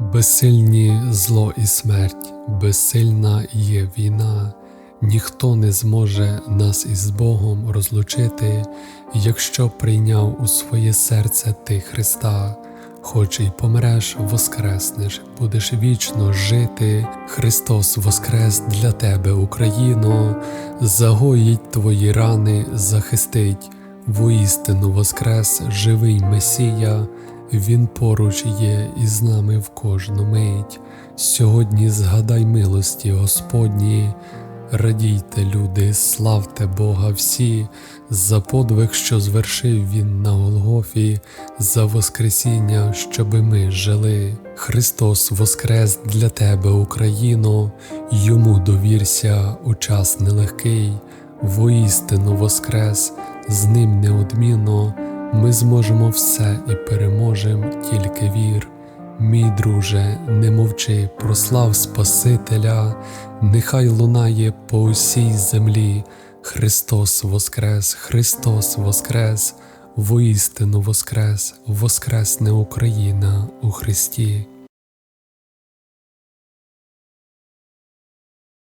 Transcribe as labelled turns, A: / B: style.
A: Безсильні зло і смерть, безсильна є війна, ніхто не зможе нас із Богом розлучити, якщо прийняв у своє серце ти Христа, хоч і помреш, воскреснеш, будеш вічно жити. Христос воскрес для тебе, Україно, загоїть твої рани, захистить, воістину воскрес, живий Месія. Він поруч є і з нами в кожну мить. Сьогодні згадай милості Господні, радійте, люди, славте Бога всі, за подвиг, що звершив Він на Голгофі, за Воскресіння, щоби ми жили. Христос воскрес для тебе, Україно, йому довірся у час нелегкий, воістину воскрес, з ним неодмінно. Ми зможемо все і переможем, тільки вір. Мій друже, не мовчи, прослав Спасителя, нехай лунає по усій землі. Христос Воскрес, Христос Воскрес, воістину Воскрес, Воскресне Україна у Христі.